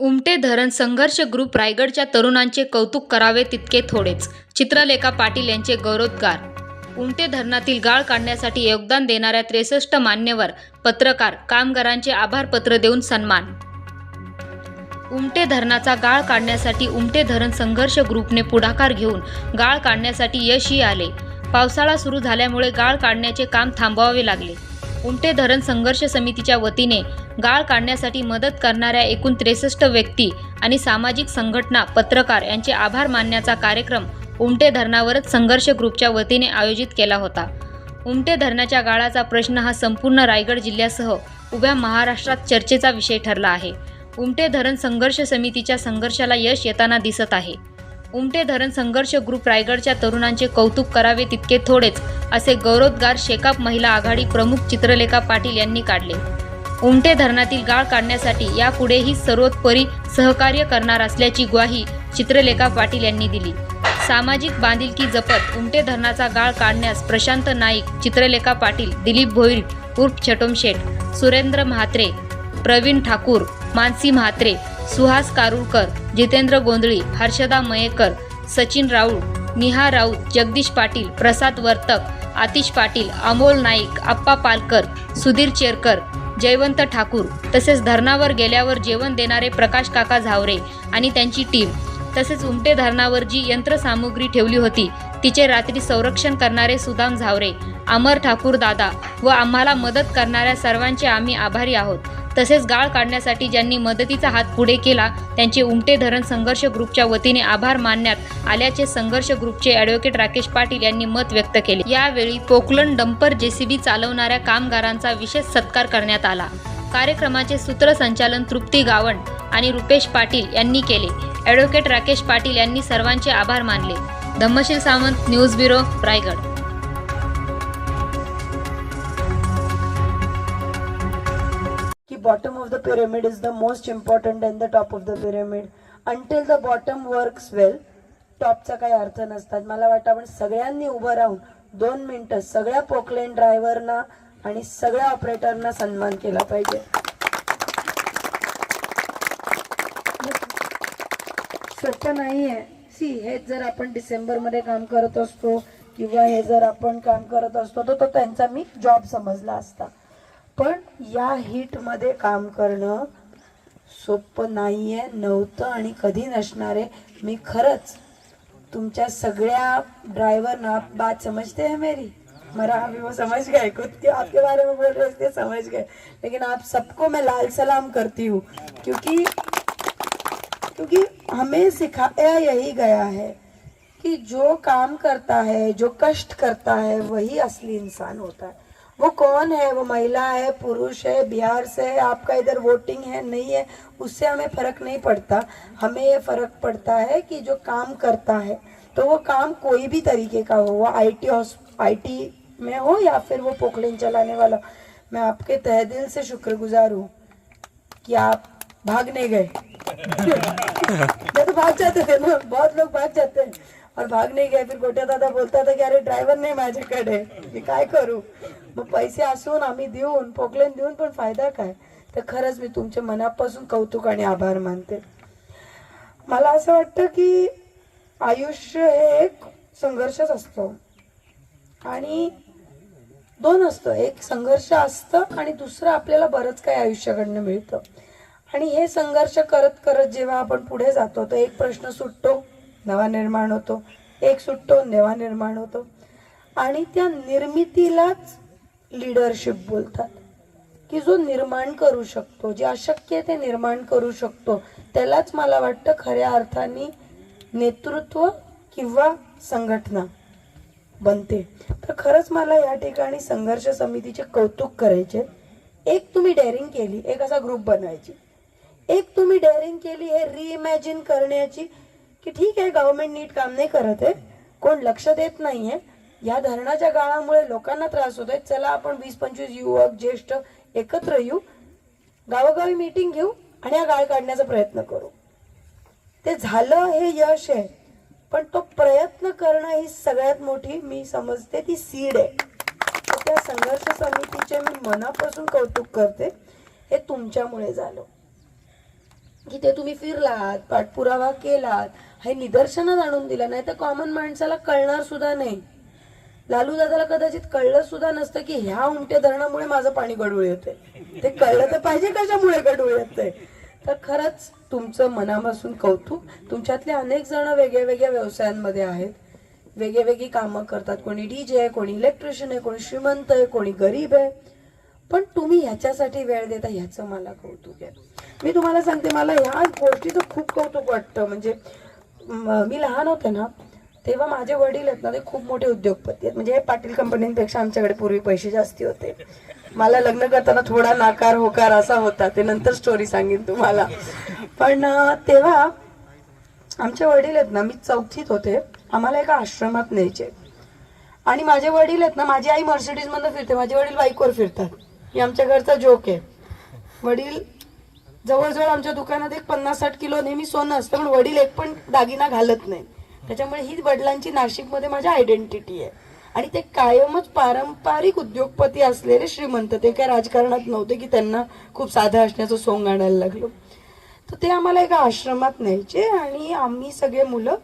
उमटे धरण संघर्ष ग्रुप रायगडच्या तरुणांचे कौतुक करावे तितके थोडेच. चित्रलेखा पाटील यांचे गौरवोद्गार. उमटे धरणातील गाळ काढण्यासाठी योगदान देणाऱ्या त्रेसष्ट मान्यवर पत्रकार कामगारांचे आभारपत्र देऊन सन्मान. उमटे धरणाचा गाळ काढण्यासाठी उमटे धरण संघर्ष ग्रुपने पुढाकार घेऊन गाळ काढण्यासाठी यशही आले. पावसाळा सुरू झाल्यामुळे गाळ काढण्याचे काम थांबवावे लागले. उमटे धरण संघर्ष समितीच्या वतीने गाळ काढण्यासाठी मदत करणाऱ्या एकूण त्रेसष्ट व्यक्ती आणि सामाजिक संघटना पत्रकार यांचे आभार मानण्याचा कार्यक्रम उमटे धरणावरच संघर्ष ग्रुपच्या वतीने आयोजित केला होता. उमटे धरणाच्या गाळाचा प्रश्न हा संपूर्ण रायगड जिल्ह्यासह उभ्या महाराष्ट्रात चर्चेचा विषय ठरला आहे. उमटे धरण संघर्ष समितीच्या संघर्षाला यश येताना दिसत आहे. उमटे धरण संघर्ष ग्रुप रायगडच्या तरुणांचे कौतुक करावे तितके थोडेच असे गौरवोद्गार शेकाप महिला आघाडी प्रमुख चित्रलेखा पाटील यांनी काढले. उमटे धरणातील गाळ काढण्यासाठी यापुढेही सर्वोत्परी सहकार्य करणार असल्याची ग्वाही चित्रलेखा पाटील यांनी दिली. सामाजिक बांधिलकी जपत उमटे धरणाचा गाळ काढण्यास प्रशांत नाईक चित्रलेखा पाटील दिलीप भोईर उर्फ छटोम शेठ सुरेंद्र म्हात्रे प्रवीण ठाकूर मानसी म्हात्रे सुहास कारुळकर जितेंद्र गोंधळी हर्षदा मयेकर सचिन राऊळ निहा राऊत जगदीश पाटील प्रसाद वर्तक आतिश पाटील अमोल नाईक आप्पा पालकर सुधीर चेरकर जयवंत ठाकूर तसेच धरणावर गेल्यावर जेवण देणारे प्रकाश काका झावरे आणि त्यांची टीम तसेच उमटे धरणावर जी यंत्रसामुग्री ठेवली होती तिचे रात्री संरक्षण करणारे सुदाम झावरे अमर ठाकूर दादा व आम्हाला मदत करणाऱ्या सर्वांचे आम्ही आभारी आहोत. तसेच गाळ काढण्यासाठी ज्यांनी मदतीचा हात पुढे केला त्यांचे उमटे धरण संघर्ष ग्रुपच्या वतीने आभार मानण्यात आल्याचे संघर्ष ग्रुपचे ॲडव्होकेट राकेश पाटील यांनी मत व्यक्त केले. यावेळी पोकलन डंपर जेसीबी चालवणाऱ्या कामगारांचा विशेष सत्कार करण्यात आला. कार्यक्रमाचे सूत्रसंचालन तृप्ती गावण आणि रुपेश पाटील यांनी केले. ॲडव्होकेट राकेश पाटील यांनी सर्वांचे आभार मानले. Dhammasheel Sawant news bureau Raigad. Bottom of the pyramid is the most important than the top of the pyramid. Until the bottom works well टॉपचा काही अर्थ नसतात. मला वाटतं आपण सगळ्यांनी उभं राहून दोन मिनिटं सगळ्या पोकलेन ड्रायव्हरना आणि सगळ्या ऑपरेटरना सन्मान केला पाहिजे. सोपं नाहीये. सी हे जर आपण डिसेंबरमध्ये काम करत असतो किंवा हे जर आपण काम करत असतो तर तो त्यांचा मी जॉब समजला असता. या हिटमध्ये काम करणं सोपं नाहीये नव्हतं आणि कधी नसणार आहे. मी खरंच तुमच्या सगळ्या ड्रायव्हरना ना बात समझते है मेरी? मरा अभी वो समझ गए खुद के आपके बारे में बोल रहे समझ गए लेकिन आप सबको मैं लाल सलाम करती हूँ क्योंकि क्योंकि हमें सिखाया यही गया है कि जो काम करता है जो कष्ट करता है वही असली इंसान होता है। वो कौन है? वो महिला है, पुरुष है, बिहार से है, आपका इधर वोटिंग है, नहीं है, उससे हमें फ़र्क नहीं पड़ता। हमें ये फ़र्क पड़ता है कि जो काम करता है तो वो काम कोई भी तरीके का हो, वो आईटी आईटी में हो या फिर वो पोखलिन चलाने वाला। मैं आपके तहे दिल से शुक्रगुजार हूँ कि आप भाग नहीं गए। मैं तो भाग जाते थे ना, बहुत लोग भाग जाते हैं। और भाग नहीं गए, फिर गोट्या दादा बोलता था कि, अरे ड्रायव्हर नाही माझ्याकडे मी काय करू? मग पैसे असून आम्ही देऊन पोकलेन देऊन पण फायदा काय? तर खरंच मी तुमच्या मनापासून कौतुक आणि आभार मानते. मला असं वाटतं की आयुष्य हे एक संघर्षच असतो. आणि दोन असतं. एक संघर्ष असतं आणि दुसरं आपल्याला बरंच काही आयुष्याकडनं मिळतं. आणि हे संघर्ष करत करत जेव्हा आपण पुढे जातो तर एक प्रश्न सुटतो नवा निर्माण होतो. एक सुटतो नवा निर्माण होतो. आणि त्या निर्मितीलाच लिडरशिप बोलतात. की जो निर्माण करू शकतो जे अशक्य आहे ते निर्माण करू शकतो. त्यालाच मला वाटतं खऱ्या अर्थाने नेतृत्व किंवा संघटना बनते. तर खरंच मला या ठिकाणी संघर्ष समितीचे कौतुक करायचे एक तुम्ही डेअरिंग केली एक असा ग्रुप बनवायची. एक तुम्ही डेअरिंग केली हे रिइमॅजिन करण्याची की ठीक आहे गव्हर्नमेंट नीट काम नाही करत आहे. कोण लक्ष देत नाहीये. या धरणाच्या गाळामुळे लोकांना त्रास होतोय. चला आपण वीस पंचवीस युवक ज्येष्ठ एकत्र येऊ. गावोगावी मीटिंग घेऊ आणि हा गाळ काढण्याचा प्रयत्न करू. ते झालं हे यश आहे पण तो प्रयत्न करणं ही सगळ्यात मोठी मी समजते ती सीड आहे. त्या संघर्ष समितीचे मी मनापासून कौतुक करते हे तुमच्यामुळे झालं. की ते तुम्ही फिरलात पाठपुरावा केलात हे निदर्शनात आणून दिलं नाही तर कॉमन माणसाला कळणार सुद्धा नाही. लालू दादाला कदाचित कळलं सुद्धा नसतं की ह्या उमट्या धरणामुळे माझं पाणी गडूळ येते ते कळलं तर पाहिजे कशामुळे गडूळ येते तर खरंच तुमचं मनापासून कौतुक. तुमच्यातले अनेक जण वेगळ्या वेगळ्या व्यवसायांमध्ये आहेत. वेगळी वेगळी कामं करतात. कोणी डीजे आहे कोणी इलेक्ट्रिशियन आहे कोणी श्रीमंत आहे कोणी गरीब आहे. पण तुम्ही ह्याच्यासाठी वेळ देता ह्याचं मला कौतुक आहे. मी तुम्हाला सांगते मला ह्या गोष्टीचं खूप कौतुक वाटतं. म्हणजे मी लहान होते ना तेव्हा माझे वडील आहेत ना ते खूप मोठे उद्योगपती आहेत. म्हणजे हे पाटील कंपनीपेक्षा आमच्याकडे पूर्वी पैसे जास्ती होते. मला लग्न करताना थोडा नाकार होकार असा होता. ते नंतर स्टोरी सांगेन तुम्हाला. पण तेव्हा आमचे वडील आहेत ना मी चौथीत होते. आम्हाला एका आश्रमात न्यायचे. आणि माझे वडील आहेत ना माझी आई मर्सिडीजमधनं फिरते माझे वडील बाईकवर फिरतात. ही आमच्या घरचा जोक आहे. वडील जवळजवळ आमच्या दुकानात एक पन्नास साठ किलो नेहमी सोनं असतं पण वडील एक पण दागिना घालत नाही त्याच्यामुळे ही वडिलांची नाशिकमध्ये माझी आयडेंटिटी आहे. आणि ते कायमच पारंपरिक उद्योगपती असलेले श्रीमंत. ते काय राजकारणात नव्हते की त्यांना खूप साधं असण्याचं सोंग आणायला लागलो. तर ते आम्हाला एका आश्रमात न्यायचे आणि आम्ही सगळे मुलं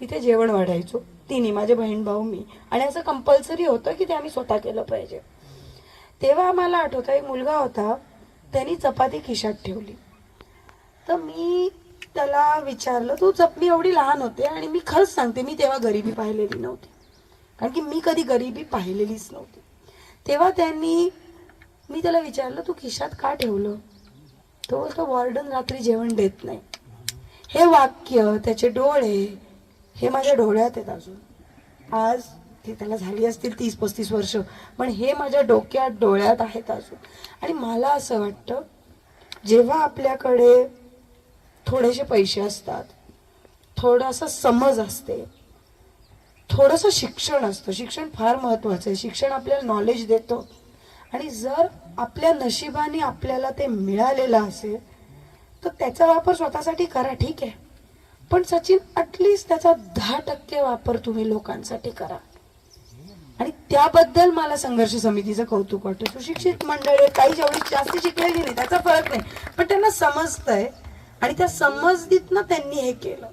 तिथे जेवण वाढायचो. तिन्ही माझे बहीण भाऊ मी. आणि असं कंपल्सरी होतं की ते आम्ही स्वतः केलं पाहिजे. तेव्हा आम्हाला आठवतं एक मुलगा होता त्यांनी चपाती खिशात ठेवली. तर मी त्याला विचारलं तू जपली एवढी लहान होते आणि मी खरंच सांगते मी तेव्हा गरिबी पाहिलेली नव्हती. कारण की मी कधी गरिबी पाहिलेलीच नव्हती. तेव्हा त्यांनी मी त्याला विचारलं तू खिशात का ठेवलं? तो बोलतो वॉर्डन रात्री जेवण देत नाही. हे वाक्य त्याचे डोळे हे माझ्या डोळ्यात आहेत अजून. आज ते त्याला झाली असतील तीस पस्तीस वर्ष पण हे माझ्या डोक्यात डोळ्यात आहेत अजून. आणि मला असं वाटतं जेव्हा आपल्याकडे थोडेसे पैसे असतात. थोडासा समज असते. थोडंसं शिक्षण असतं. शिक्षण फार महत्त्वाचं आहे. शिक्षण आपल्याला नॉलेज देतो. आणि जर आपल्या नशिबाने आपल्याला ते मिळालेलं असेल तर त्याचा वापर स्वतःसाठी करा. ठीक आहे. पण सचिन अटलिस्ट त्याचा दहा टक्के वापर तुम्ही लोकांसाठी करा. आणि त्याबद्दल मला संघर्ष समितीचं कौतुक वाटतं. सुशिक्षित मंडळी काही जेवढी जास्त शिकलेली नाही. त्याचा फरक नाही. पण त्यांना समजतंय आणि त्या समजतीतनं त्यांनी हे केलं.